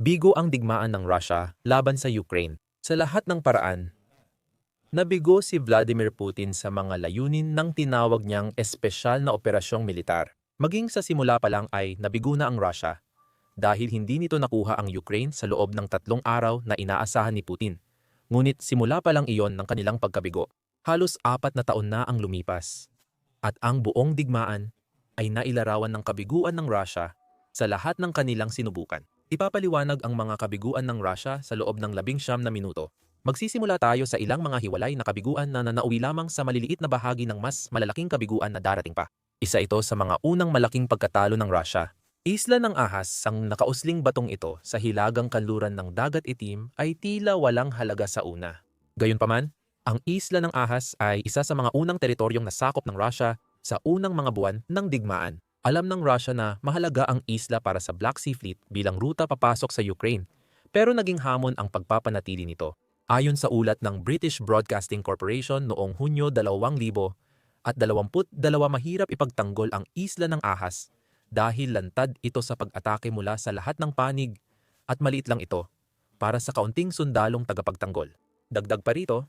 Bigo ang digmaan ng Russia laban sa Ukraine. Sa lahat ng paraan, nabigo si Vladimir Putin sa mga layunin ng tinawag niyang espesyal na operasyong militar. Maging sa simula pa lang ay nabigo na ang Russia dahil hindi nito nakuha ang Ukraine sa loob ng tatlong araw na inaasahan ni Putin. Ngunit simula pa lang iyon ng kanilang pagkabigo. Halos apat na taon na ang lumipas. At ang buong digmaan ay nailarawan ng kabiguan ng Russia sa lahat ng kanilang sinubukan. Ipapaliwanag ang mga kabiguan ng Russia sa loob ng labing siyam na minuto. Magsisimula tayo sa ilang mga hiwalay na kabiguan na nanauwi lamang sa maliliit na bahagi ng mas malalaking kabiguan na darating pa. Isa ito sa mga unang malaking pagkatalo ng Russia. Isla ng Ahas, ang nakausling batong ito sa hilagang kanluran ng dagat itim ay tila walang halaga sa una. Gayunpaman, ang Isla ng Ahas ay isa sa mga unang teritoryong nasakop ng Russia sa unang mga buwan ng digmaan. Alam ng Russia na mahalaga ang isla para sa Black Sea Fleet bilang ruta papasok sa Ukraine, pero naging hamon ang pagpapanatili nito. Ayon sa ulat ng British Broadcasting Corporation noong Hunyo 2000 at 22 mahirap ipagtanggol ang isla ng Ahas dahil lantad ito sa pag-atake mula sa lahat ng panig at maliit lang ito para sa kaunting sundalong tagapagtanggol. Dagdag pa rito,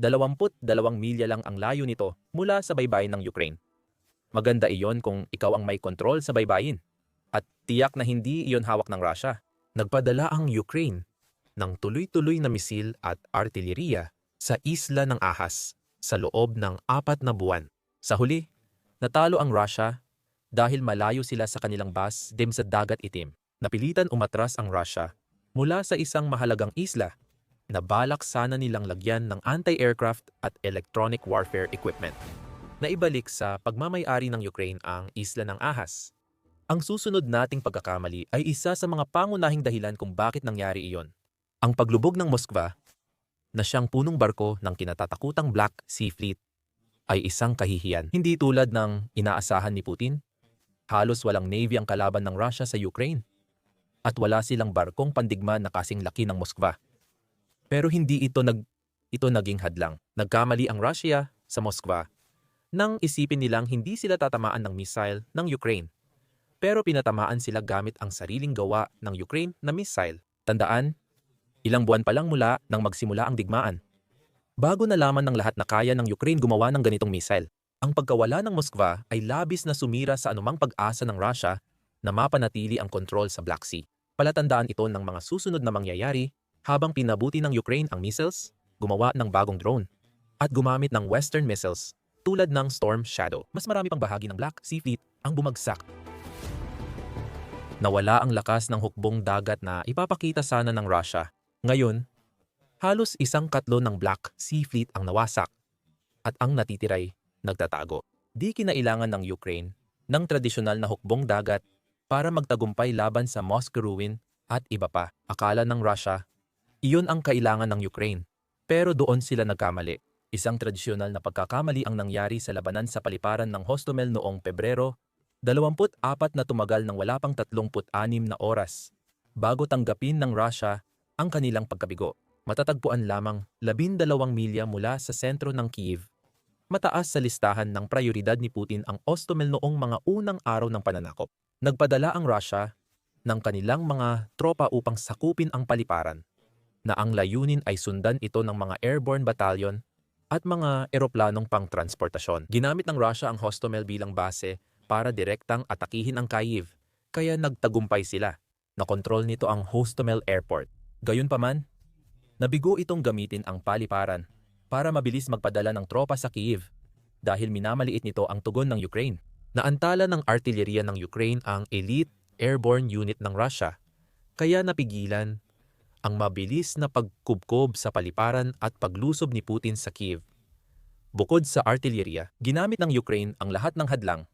22 milya lang ang layo nito mula sa baybayin ng Ukraine. Maganda iyon kung ikaw ang may kontrol sa baybayin. At tiyak na hindi iyon hawak ng Russia. Nagpadala ang Ukraine ng tuloy-tuloy na misil at artilleriya sa isla ng Ahas sa loob ng apat na buwan. Sa huli, natalo ang Russia dahil malayo sila sa kanilang base dim sa dagat itim. Napilitan umatras ang Russia mula sa isang mahalagang isla na balak sana nilang lagyan ng anti-aircraft at electronic warfare equipment na ibalik sa pagmamayari ng Ukraine ang isla ng Ahas. Ang susunod nating pagkakamali ay isa sa mga pangunahing dahilan kung bakit nangyari iyon. Ang paglubog ng Moskva, na siyang punong barko ng kinatatakutang Black Sea Fleet, ay isang kahihiyan. Hindi tulad ng inaasahan ni Putin. Halos walang navy ang kalaban ng Russia sa Ukraine. At wala silang barkong pandigma na kasing laki ng Moskva. Pero hindi ito nag ito naging hadlang. Nagkamali ang Russia sa Moskva nang isipin nilang hindi sila tatamaan ng missile ng Ukraine. Pero pinatamaan sila gamit ang sariling gawa ng Ukraine na missile. Tandaan, ilang buwan pa lang mula nang magsimula ang digmaan. Bago nalaman ng lahat na kaya ng Ukraine gumawa ng ganitong missile, ang pagkawala ng Moskva ay labis na sumira sa anumang pag-asa ng Russia na mapanatili ang kontrol sa Black Sea. Palatandaan ito ng mga susunod na mangyayari habang pinabuti ng Ukraine ang missiles, gumawa ng bagong drone, at gumamit ng Western missiles tulad ng Storm Shadow. Mas marami pang bahagi ng Black Sea Fleet ang bumagsak. Nawala ang lakas ng hukbong dagat na ipapakita sana ng Russia. Ngayon, halos isang katlo ng Black Sea Fleet ang nawasak at ang natitiray nagtatago. Di kinailangan ng Ukraine ng tradisyonal na hukbong dagat para magtagumpay laban sa Moscow ruin at iba pa. Akala ng Russia, iyon ang kailangan ng Ukraine. Pero doon sila nagkamali. Isang tradisyonal na pagkakamali ang nangyari sa labanan sa paliparan ng Hostomel noong Pebrero, 24 na tumagal ng wala pang 36 na oras bago tanggapin ng Russia ang kanilang pagkabigo. Matatagpuan lamang 12 milya mula sa sentro ng Kiev. Mataas sa listahan ng prioridad ni Putin ang Ostomel noong mga unang araw ng pananakop. Nagpadala ang Russia ng kanilang mga tropa upang sakupin ang paliparan na ang layunin ay sundan ito ng mga airborne battalion at mga eroplanong pang-transportasyon. Ginamit ng Russia ang Hostomel bilang base para direktang atakihin ang Kyiv, kaya nagtagumpay sila. Nakontrol nito ang Hostomel Airport. Gayunpaman, nabigo itong gamitin ang paliparan para mabilis magpadala ng tropa sa Kyiv dahil minamaliit nito ang tugon ng Ukraine. Naantala ng artilleriya ng Ukraine ang elite airborne unit ng Russia, kaya napigilan ang mabilis na pagkubkob sa paliparan at paglusob ni Putin sa Kiev. Bukod sa artilleriya, ginamit ng Ukraine ang lahat ng hadlang,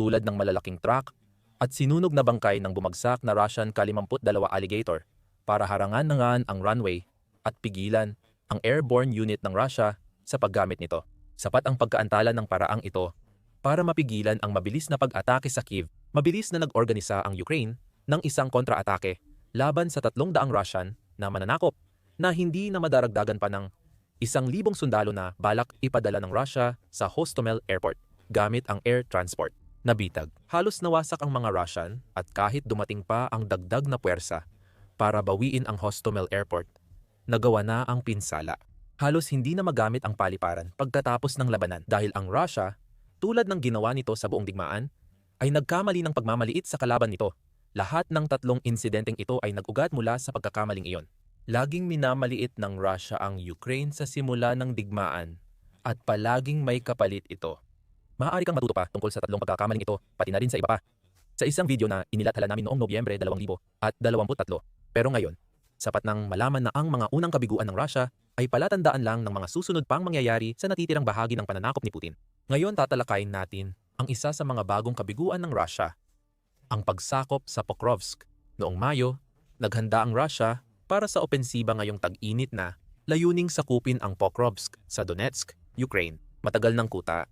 tulad ng malalaking truck at sinunog na bangkay ng bumagsak na Russian Ka-52 Alligator para harangan na ang runway at pigilan ang airborne unit ng Russia sa paggamit nito. Sapat ang pagkaantala ng paraang ito para mapigilan ang mabilis na pag-atake sa Kiev. Mabilis na nag-organisa ang Ukraine ng isang kontra-atake laban sa 300 Russian na mananakop na hindi na madaragdagan pa ng isang libong sundalo na balak ipadala ng Russia sa Hostomel Airport gamit ang air transport. Nabitag. Halos nawasak ang mga Russian at kahit dumating pa ang dagdag na puwersa, para bawiin ang Hostomel Airport, nagawa na ang pinsala. Halos hindi na magamit ang paliparan pagkatapos ng labanan dahil ang Russia, tulad ng ginawa nito sa buong digmaan, ay nagkamali ng pagmamaliit sa kalaban nito. Lahat ng tatlong insidenteng ito ay nag-ugat mula sa pagkakamaling iyon. Laging minamaliit ng Russia ang Ukraine sa simula ng digmaan at palaging may kapalit ito. Maaari kang matuto pa tungkol sa tatlong pagkakamaling ito, pati na rin sa iba pa. Sa isang video na inilathala namin noong Nobyembre 2023. Pero ngayon, sapat nang malaman na ang mga unang kabiguan ng Russia ay palatandaan lang ng mga susunod pang mangyayari sa natitirang bahagi ng pananakop ni Putin. Ngayon tatalakayin natin ang isa sa mga bagong kabiguan ng Russia, ang pagsakop sa Pokrovsk. Noong Mayo, naghanda ang Russia para sa opensiba ngayong tag-init na layuning sakupin ang Pokrovsk sa Donetsk, Ukraine. Matagal ng kuta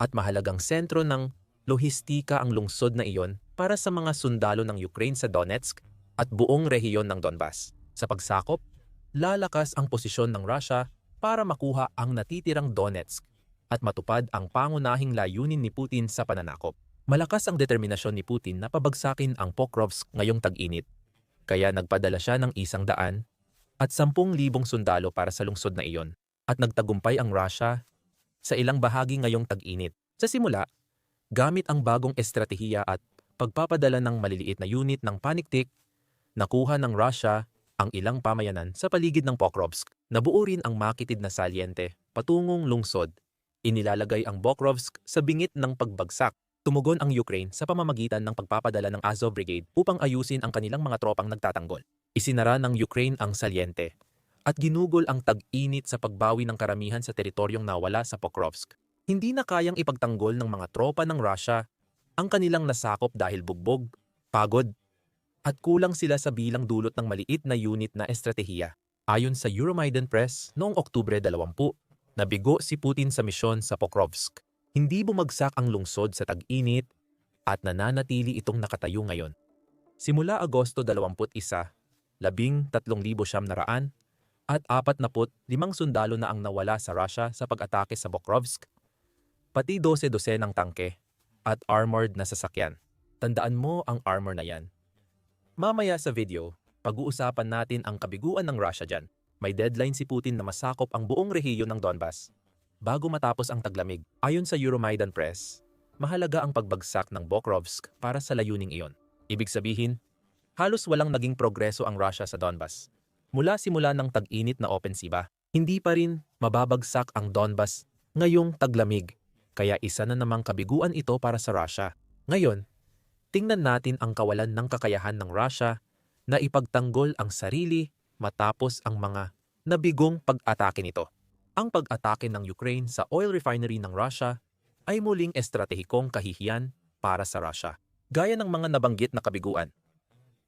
at mahalagang sentro ng lohistika ang lungsod na iyon para sa mga sundalo ng Ukraine sa Donetsk at buong rehiyon ng Donbas. Sa pagsakop, lalakas ang posisyon ng Russia para makuha ang natitirang Donetsk at matupad ang pangunahing layunin ni Putin sa pananakop. Malakas ang determinasyon ni Putin na pabagsakin ang Pokrovsk ngayong tag-init. Kaya nagpadala siya ng isang daan at sampung libong sundalo para sa lungsod na iyon. At nagtagumpay ang Russia sa ilang bahagi ngayong tag-init. Sa simula, gamit ang bagong estratehiya at pagpapadala ng maliliit na unit ng paniktik, nakuha ng Russia ang ilang pamayanan sa paligid ng Pokrovsk. Nabuo rin ang makitid na salyente patungong lungsod. Inilalagay ang Pokrovsk sa bingit ng pagbagsak. Tumugon ang Ukraine sa pamamagitan ng pagpapadala ng Azov Brigade upang ayusin ang kanilang mga tropang nagtatanggol. Isinara ng Ukraine ang salyente at ginugol ang tag-init sa pagbawi ng karamihan sa teritoryong nawala sa Pokrovsk. Hindi na kayang ipagtanggol ng mga tropa ng Russia ang kanilang nasakop dahil bugbog, pagod, at kulang sila sa bilang dulot ng maliit na unit na estratehiya. Ayon sa Euromaidan Press noong Oktubre 20, nabigo si Putin sa misyon sa Pokrovsk. Hindi bumagsak ang lungsod sa tag-init at nananatili itong nakatayo ngayon. Simula Agosto 21, labing tatlong libo siyam na raan at 45 sundalo na ang nawala sa Russia sa pag-atake sa Pokrovsk, pati 12-12 ng tangke at armored na sasakyan. Tandaan mo ang armor na yan. Mamaya sa video, pag-uusapan natin ang kabiguan ng Russia dyan. May deadline si Putin na masakop ang buong rehiyon ng Donbas bago matapos ang taglamig. Ayon sa Euromaidan Press, mahalaga ang pagbagsak ng Pokrovsk para sa layuning iyon. Ibig sabihin, halos walang naging progreso ang Russia sa Donbas Mula simula ng tag-init na opensiba, hindi pa rin mababagsak ang Donbas ngayong taglamig, kaya isa na namang kabiguan ito para sa Russia. Ngayon, tingnan natin ang kawalan ng kakayahan ng Russia na ipagtanggol ang sarili matapos ang mga nabigong pag-atake nito. Ang pag-atake ng Ukraine sa oil refinery ng Russia ay muling estratehikong kahihiyan para sa Russia. Gaya ng mga nabanggit na kabiguan,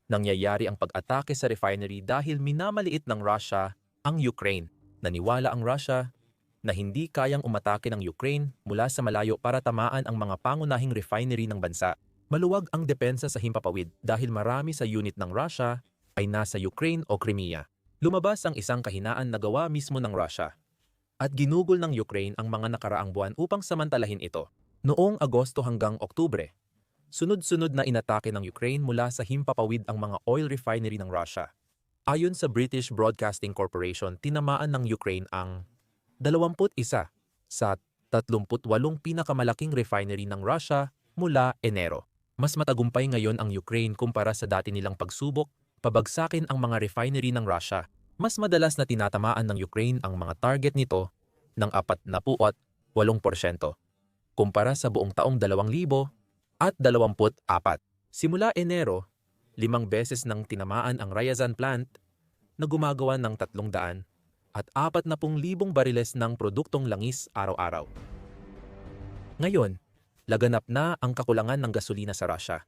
Nangyayari ang pag-atake sa refinery dahil minamaliit ng Russia ang Ukraine. Naniwala ang Russia na hindi kayang umatake ng Ukraine mula sa malayo para tamaan ang mga pangunahing refinery ng bansa. Maluwag ang depensa sa himpapawid dahil marami sa unit ng Russia ay nasa Ukraine o Crimea. Lumabas ang isang kahinaan na gawa mismo ng Russia at ginugol ng Ukraine ang mga nakaraang buwan upang samantalahin ito. Noong Agosto hanggang Oktubre, Sunod-sunod na inatake ng Ukraine mula sa himpapawid ang mga oil refinery ng Russia. Ayon sa British Broadcasting Corporation, tinamaan ng Ukraine ang 21 sa 38 pinakamalaking refinery ng Russia mula Enero. Mas matagumpay ngayon ang Ukraine kumpara sa dati nilang pagsubok pabagsakin ang mga refinery ng Russia. Mas madalas na tinatamaan ng Ukraine ang mga target nito ng 48%, kumpara sa buong taong 2000 at 24. Simula Enero, limang beses nang tinamaan ang Ryazan plant na gumagawa ng 300 at 40,000 bariles ng produktong langis araw-araw. Ngayon, laganap na ang kakulangan ng gasolina sa Russia.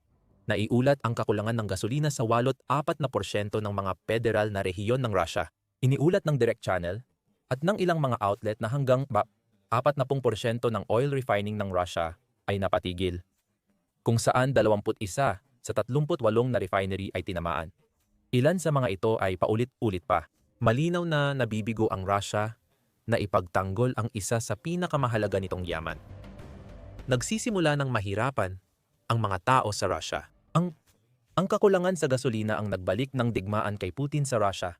Naiulat ang kakulangan ng gasolina sa walot 4% ng mga federal na rehiyon ng Russia. Iniulat ng Direct Channel at ng ilang mga outlet na hanggang 40% ng oil refining ng Russia ay napatigil kung saan 21 sa 38 na refinery ay tinamaan. Ilan sa mga ito ay paulit-ulit pa. Malinaw na nabibigo ang Russia na ipagtanggol ang isa sa pinakamahalaga nitong yaman. Nagsisimula ng mahirapan ang mga tao sa Russia. Ang Ang kakulangan sa gasolina ang nagbalik ng digmaan kay Putin sa Russia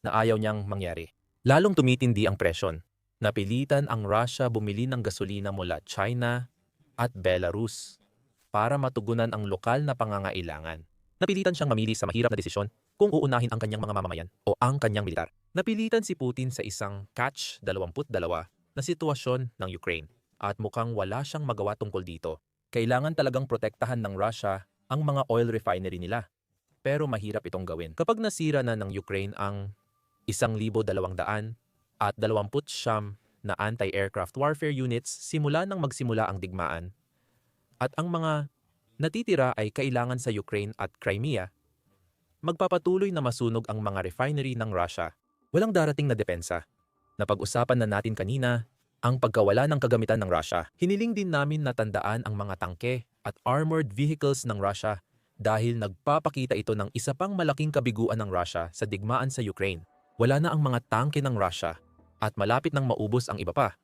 na ayaw niyang mangyari. Lalong tumitindi ang presyon. Napilitan ang Russia bumili ng gasolina mula China at Belarus para matugunan ang lokal na pangangailangan. Napilitan siyang mamili sa mahirap na desisyon kung uunahin ang kanyang mga mamamayan o ang kanyang militar. Napilitan si Putin sa isang catch-22 na sitwasyon ng Ukraine at mukhang wala siyang magawa tungkol dito. Kailangan talagang protektahan ng Russia ang mga oil refinery nila. Pero mahirap itong gawin. Kapag nasira na ng Ukraine ang 1,200 at 20 siyam na anti-aircraft warfare units simula nang magsimula ang digmaan at ang mga natitira ay kailangan sa Ukraine at Crimea, magpapatuloy na masunog ang mga refinery ng Russia. Walang darating na depensa. Napag-usapan na natin kanina ang pagkawala ng kagamitan ng Russia. Hiniling din namin na tandaan ang mga tangke at armored vehicles ng Russia dahil nagpapakita ito ng isa pang malaking kabiguan ng Russia sa digmaan sa Ukraine. Wala na ang mga tangke ng Russia at malapit nang maubos ang iba pa.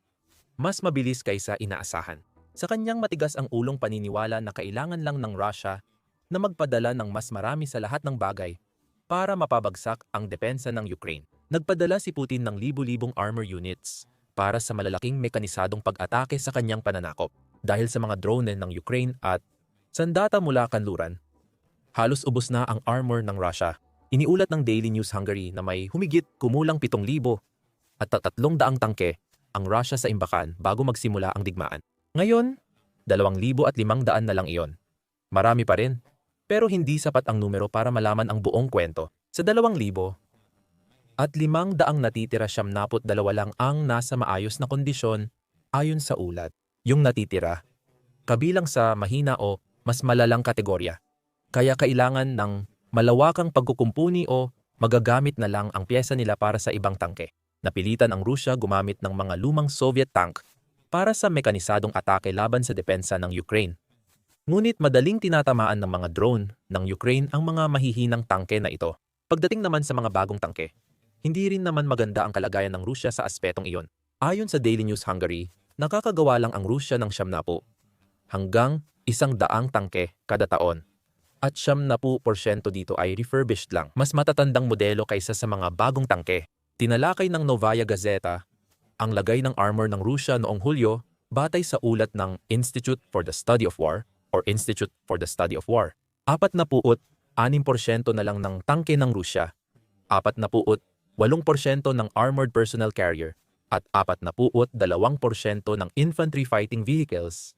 Mas mabilis kaysa inaasahan. Sa kanyang matigas ang ulong paniniwala na kailangan lang ng Russia na magpadala ng mas marami sa lahat ng bagay para mapabagsak ang depensa ng Ukraine. Nagpadala si Putin ng libu-libong armor units para sa malalaking mekanisadong pag-atake sa kanyang pananakop dahil sa mga drone ng Ukraine at sandata mula kanluran. Halos ubos na ang armor ng Russia. Iniulat ng Daily News Hungary na may humigit kumulang 7,000 at 300 tangke ang Russia sa imbakan bago magsimula ang digmaan. Ngayon, 2,500 na lang iyon. Marami pa rin, pero hindi sapat ang numero para malaman ang buong kwento. Sa 2,000 at 500 natitira siyam napot dalawa lang ang nasa maayos na kondisyon ayon sa ulat. Yung natitira, kabilang sa mahina o mas malalang kategorya. Kaya kailangan ng malawakang pagkukumpuni o magagamit na lang ang pyesa nila para sa ibang tangke. Napilitan ang Rusya gumamit ng mga lumang Soviet tank para sa mekanisadong atake laban sa depensa ng Ukraine. Ngunit madaling tinatamaan ng mga drone ng Ukraine ang mga mahihinang tangke na ito. Pagdating naman sa mga bagong tangke, hindi rin naman maganda ang kalagayan ng Rusya sa aspetong iyon. Ayon sa Daily News Hungary, nakakagawa lang ang Rusya ng siyam na po hanggang isang daang tangke kada taon. At siyam na po porsyento dito ay refurbished lang. Mas matatandang modelo kaysa sa mga bagong tangke. Tinalakay ng Novaya Gazeta ang lagay ng armor ng Rusya noong Hulyo batay sa ulat ng Institute for the Study of War or Institute for the Study of War. Apat na puot, 6% na lang ng tangke ng Rusya. Apat na puot, 8% ng armored personnel carrier at apat na puot 2% ng infantry fighting vehicles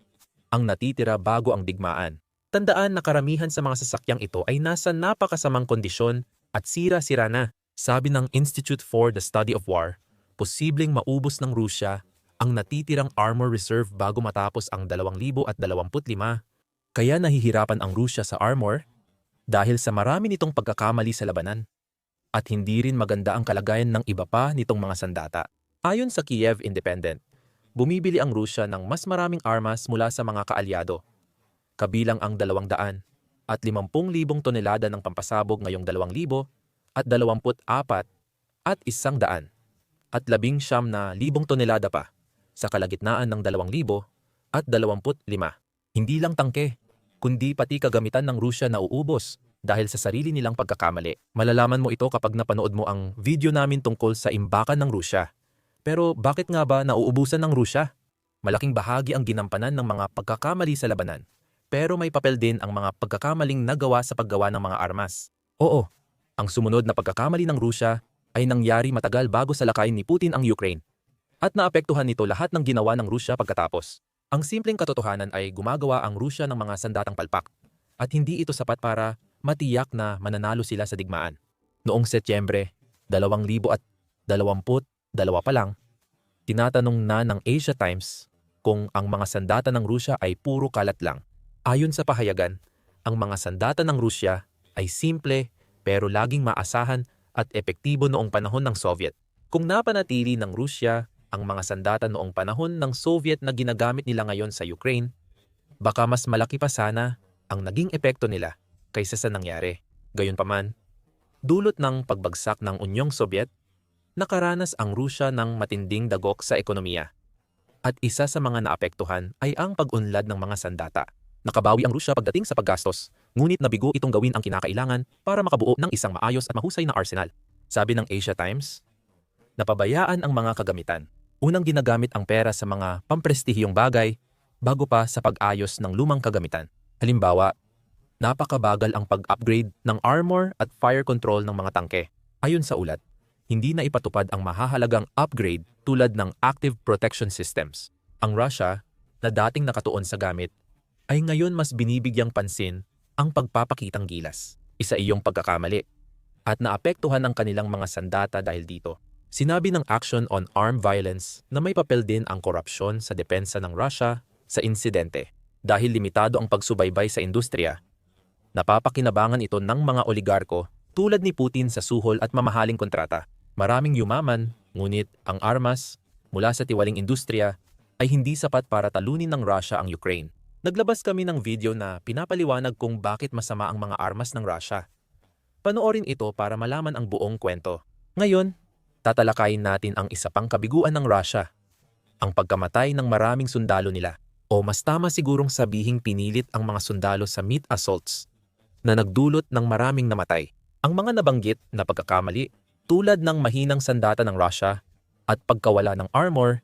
ang natitira bago ang digmaan. Tandaan na karamihan sa mga sasakyang ito ay nasa napakasamang kondisyon at sira-sira na. Sabi ng Institute for the Study of War, posibleng maubos ng Rusya ang natitirang armor reserve bago matapos ang 2025. Kaya nahihirapan ang Rusya sa armor dahil sa marami nitong pagkakamali sa labanan. At hindi rin maganda ang kalagayan ng iba pa nitong mga sandata. Ayon sa Kiev Independent, bumibili ang Rusya ng mas maraming armas mula sa mga kaalyado, kabilang ang 200 at 50,000 tonelada ng pampasabog ngayong 2,000 at 24 at 100 at 11 na libong tonelada pa sa kalagitnaan ng 2,000 at 25. Hindi lang tangke, kundi pati kagamitan ng Rusya na uubos dahil sa sarili nilang pagkakamali. Malalaman mo ito kapag napanood mo ang video namin tungkol sa imbakan ng Rusya. Pero bakit nga ba nauubusan ng Rusya? Malaking bahagi ang ginampanan ng mga pagkakamali sa labanan. Pero may papel din ang mga pagkakamaling nagawa sa paggawa ng mga armas. Oo, ang sumunod na pagkakamali ng Rusya ay nangyari matagal bago salakayin ni Putin ang Ukraine. At naapektuhan nito lahat ng ginawa ng Rusya pagkatapos. Ang simpleng katotohanan ay gumagawa ang Rusya ng mga sandatang palpak. At hindi ito sapat para matiyak na mananalo sila sa digmaan. Noong Setyembre 2022 pa lang, tinatanong na ng Asia Times kung ang mga sandata ng Rusya ay puro kalat lang. Ayon sa pahayagan, ang mga sandata ng Rusya ay simple pero laging maasahan at epektibo noong panahon ng Soviet. Kung napanatili ng Rusya ang mga sandata noong panahon ng Soviet na ginagamit nila ngayon sa Ukraine, baka mas malaki pa sana ang naging epekto nila kaysa sa nangyari. Gayunpaman, dulot ng pagbagsak ng Unyong Soviet, nakaranas ang Rusya ng matinding dagok sa ekonomiya. At isa sa mga naapektuhan ay ang pag-unlad ng mga sandata. Nakabawi ang Rusya pagdating sa paggastos ngunit nabigo itong gawin ang kinakailangan para makabuo ng isang maayos at mahusay na arsenal. Sabi ng Asia Times, napabayaan ang mga kagamitan. Unang ginagamit ang pera sa mga pamprestihiyong bagay bago pa sa pag-ayos ng lumang kagamitan. Halimbawa, napakabagal ang pag-upgrade ng armor at fire control ng mga tangke. Ayon sa ulat, hindi na ipatupad ang mahahalagang upgrade tulad ng active protection systems. Ang Russia, na dating nakatuon sa gamit, ay ngayon mas binibigyang pansin ang pagpapakitang gilas. Isa iyong pagkakamali. At naapektuhan ang kanilang mga sandata dahil dito. Sinabi ng Action on Armed Violence na may papel din ang korupsyon sa depensa ng Russia sa insidente. Dahil limitado ang pagsubaybay sa industriya, napapakinabangan ito ng mga oligarko tulad ni Putin sa suhol at mamahaling kontrata. Maraming yumaman, ngunit ang armas mula sa tiwaling industriya ay hindi sapat para talunin ng Russia ang Ukraine. Naglabas kami ng video na pinapaliwanag kung bakit masama ang mga armas ng Russia. Panoorin ito para malaman ang buong kwento. Ngayon, tatalakayin natin ang isa pang kabiguan ng Russia, ang pagkamatay ng maraming sundalo nila. O mas tama sigurong sabihing pinilit ang mga sundalo sa meat assaults na nagdulot ng maraming namatay. Ang mga nabanggit na pagkakamali tulad ng mahinang sandata ng Russia at pagkawala ng armor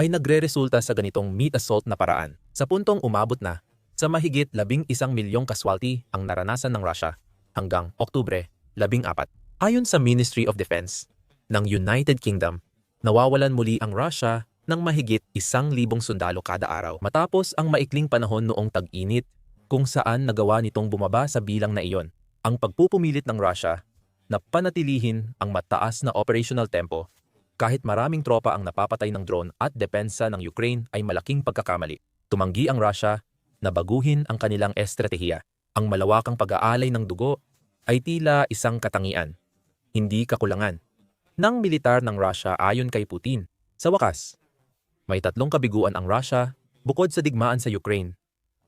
ay nagre-resulta sa ganitong meat assault na paraan sa puntong umabot na sa mahigit labing isang milyong kaswalti ang naranasan ng Russia hanggang Oktubre 14. Ayon sa Ministry of Defense ng United Kingdom, nawawalan muli ang Russia ng mahigit isang libong sundalo kada araw matapos ang maikling panahon noong tag-init kung saan nagawa nitong bumaba sa bilang na iyon. Ang pagpupumilit ng Russia na panatilihin ang mataas na operational tempo kahit maraming tropa ang napapatay ng drone at depensa ng Ukraine ay malaking pagkakamali. Tumanggi ang Russia na baguhin ang kanilang estratehiya. Ang malawakang pag-aalay ng dugo ay tila isang katangian, hindi kakulangan, ng militar ng Russia ayon kay Putin. Sa wakas, may tatlong kabiguan ang Russia bukod sa digmaan sa Ukraine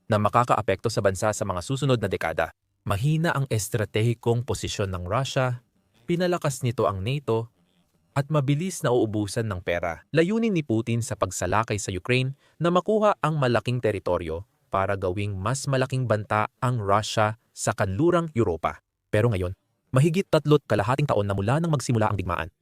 na makakaapekto sa bansa sa mga susunod na dekada. Mahina ang estratehikong posisyon ng Russia, pinalakas nito ang NATO, at mabilis na uubusan ng pera. Layunin ni Putin sa pagsalakay sa Ukraine na makuha ang malaking teritoryo para gawing mas malaking banta ang Russia sa kanlurang Europa. Pero ngayon, mahigit tatlot kalahating taon na mula nang magsimula ang digmaan,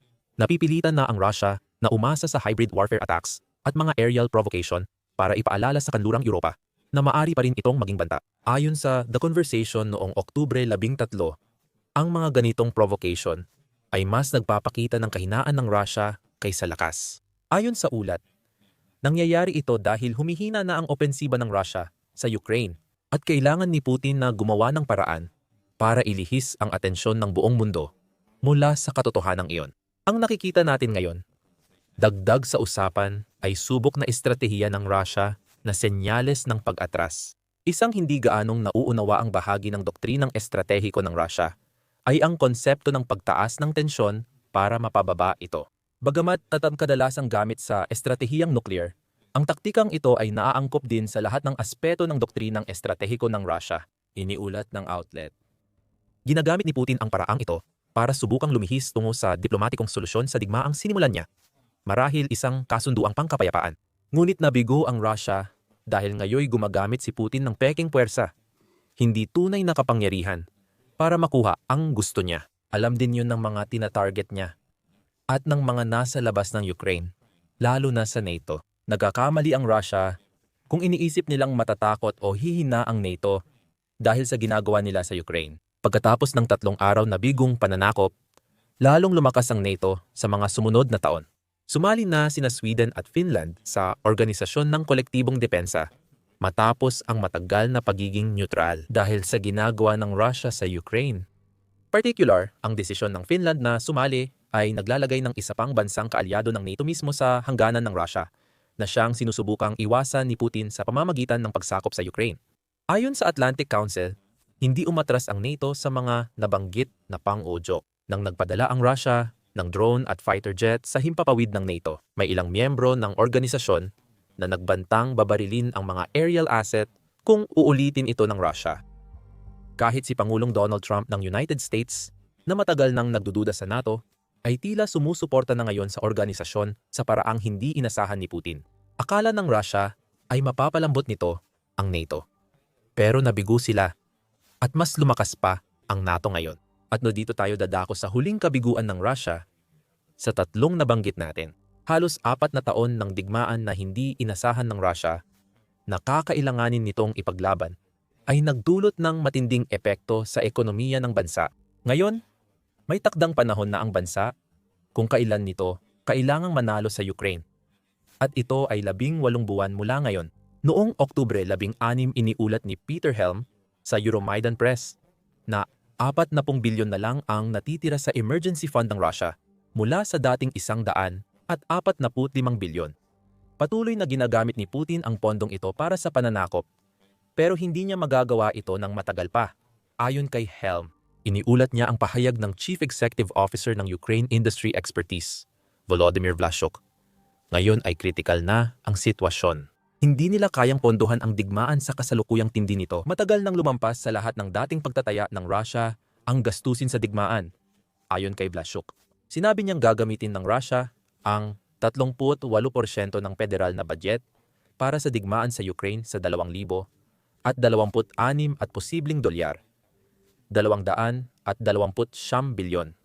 napipilitan na ang Russia na umasa sa hybrid warfare attacks at mga aerial provocation para ipaalala sa kanlurang Europa na maari pa rin itong maging banta. Ayon sa The Conversation noong Oktubre 13, ang mga ganitong provocation ay mas nagpapakita ng kahinaan ng Russia kaysa lakas. Ayon sa ulat, nangyayari ito dahil humihina na ang opensiba ng Russia sa Ukraine at kailangan ni Putin na gumawa ng paraan para ilihis ang atensyon ng buong mundo mula sa katotohanan iyon. Ang nakikita natin ngayon Dagdag sa usapan ay subok na estratehiya ng Russia na senyales ng pag-atras. Isang hindi gaanong nauunawa ang bahagi ng doktrinang estratehiko ng Russia ay ang konsepto ng pagtaas ng tensyon para mapababa ito. Bagamat tatam kadalasang gamit sa estratehiyang nuclear, ang taktikang ito ay naaangkop din sa lahat ng aspeto ng doktrinang estratehiko ng Russia, iniulat ng outlet. Ginagamit ni Putin ang paraang ito para subukang lumihis tungo sa diplomatikong solusyon sa digmaang sinimulan niya marahil isang kasunduang pangkapayapaan. Ngunit nabigo ang Russia dahil ngayoy gumagamit si Putin ng peking puwersa, hindi tunay na kapangyarihan, para makuha ang gusto niya. Alam din yun ng mga tinatarget niya at ng mga nasa labas ng Ukraine, lalo na sa NATO. Nagkakamali ang Russia kung iniisip nilang matatakot o hihina ang NATO dahil sa ginagawa nila sa Ukraine. Pagkatapos ng tatlong araw na bigong pananakop, lalong lumakas ang NATO sa mga sumunod na taon. Sumali na sina Sweden at Finland sa Organisasyon ng Kolektibong Depensa matapos ang matagal na pagiging neutral dahil sa ginagawa ng Russia sa Ukraine. Particular, ang desisyon ng Finland na sumali ay naglalagay ng isa pang bansang kaalyado ng NATO mismo sa hangganan ng Russia na siyang sinusubukang iwasan ni Putin sa pamamagitan ng pagsakop sa Ukraine. Ayon sa Atlantic Council, hindi umatras ang NATO sa mga nabanggit na pang-udyok. Nang nagpadala ang Russia ng drone at fighter jet sa himpapawid ng NATO. May ilang miyembro ng organisasyon na nagbantang babarilin ang mga aerial asset kung uulitin ito ng Russia. Kahit si Pangulong Donald Trump ng United States na matagal nang nagdududa sa NATO, ay tila sumusuporta na ngayon sa organisasyon sa paraang hindi inasahan ni Putin. Akala ng Russia ay mapapalambot nito ang NATO. Pero nabigo sila At mas lumakas pa ang NATO ngayon. At no dito tayo dadako sa huling kabiguan ng Russia sa tatlong nabanggit natin. Halos apat na taon ng digmaan na hindi inasahan ng Russia na kakailanganin nitong ipaglaban ay nagdulot ng matinding epekto sa ekonomiya ng bansa. Ngayon, may takdang panahon na ang bansa kung kailan nito kailangang manalo sa Ukraine. At ito ay labing walong buwan mula ngayon. Noong Oktubre labing anim iniulat ni Peter Helm sa Euromaidan Press na 40 bilyon na lang ang natitira sa emergency fund ng Russia mula sa dating isang daan at 45 bilyon. Patuloy na ginagamit ni Putin ang pondong ito para sa pananakop pero hindi niya magagawa ito ng matagal pa. Ayon kay Helm, iniulat niya ang pahayag ng Chief Executive Officer ng Ukraine Industry Expertise, Volodymyr Vlachuk. Ngayon ay critical na ang sitwasyon. Hindi nila kayang pondohan ang digmaan sa kasalukuyang tindi nito. Matagal nang lumampas sa lahat ng dating pagtataya ng Russia ang gastusin sa digmaan. Ayon kay Vlachuk, sinabi niyang gagamitin ng Russia ang 38% ng federal na budget para sa digmaan sa Ukraine sa 2,000 at 26 at posibleng dolyar. 200 at 20 bilyon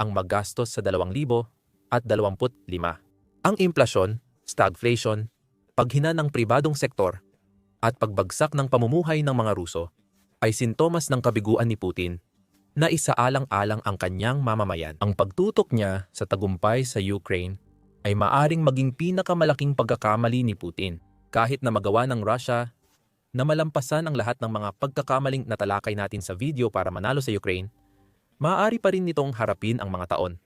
ang magastos sa 2,000 at 25. Ang inflasyon, stagflation, paghina ng pribadong sektor at pagbagsak ng pamumuhay ng mga Ruso ay sintomas ng kabiguan ni Putin na isaalang-alang ang kanyang mamamayan. Ang pagtutok niya sa tagumpay sa Ukraine ay maaring maging pinakamalaking pagkakamali ni Putin kahit na magawa ng Russia na malampasan ang lahat ng mga pagkakamaling natalakay natin sa video para manalo sa Ukraine, maaari pa rin nitong harapin ang mga taon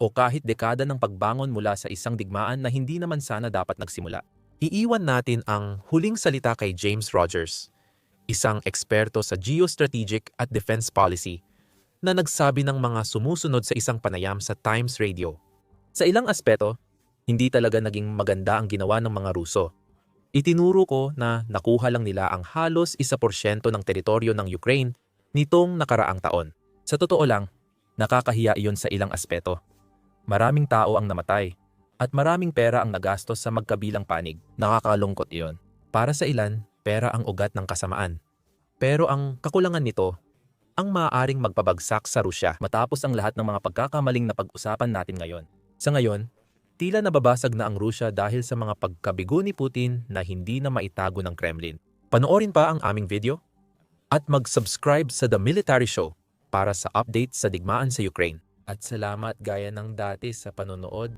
o kahit dekada ng pagbangon mula sa isang digmaan na hindi naman sana dapat nagsimula. Iiwan natin ang huling salita kay James Rogers, isang eksperto sa geostrategic at defense policy na nagsabi ng mga sumusunod sa isang panayam sa Times Radio. Sa ilang aspeto, hindi talaga naging maganda ang ginawa ng mga Ruso. Itinuro ko na nakuha lang nila ang halos isa porsyento ng teritoryo ng Ukraine nitong nakaraang taon. Sa totoo lang, nakakahiya iyon sa ilang aspeto. Maraming tao ang namatay at maraming pera ang nagastos sa magkabilang panig. Nakakalungkot iyon. Para sa ilan, pera ang ugat ng kasamaan. Pero ang kakulangan nito, ang maaaring magpabagsak sa Rusya matapos ang lahat ng mga pagkakamaling na pag-usapan natin ngayon. Sa ngayon, tila nababasag na ang Rusya dahil sa mga pagkabigo ni Putin na hindi na maitago ng Kremlin. Panoorin pa ang aming video at mag-subscribe sa The Military Show para sa updates sa digmaan sa Ukraine. At salamat gaya ng dati sa panonood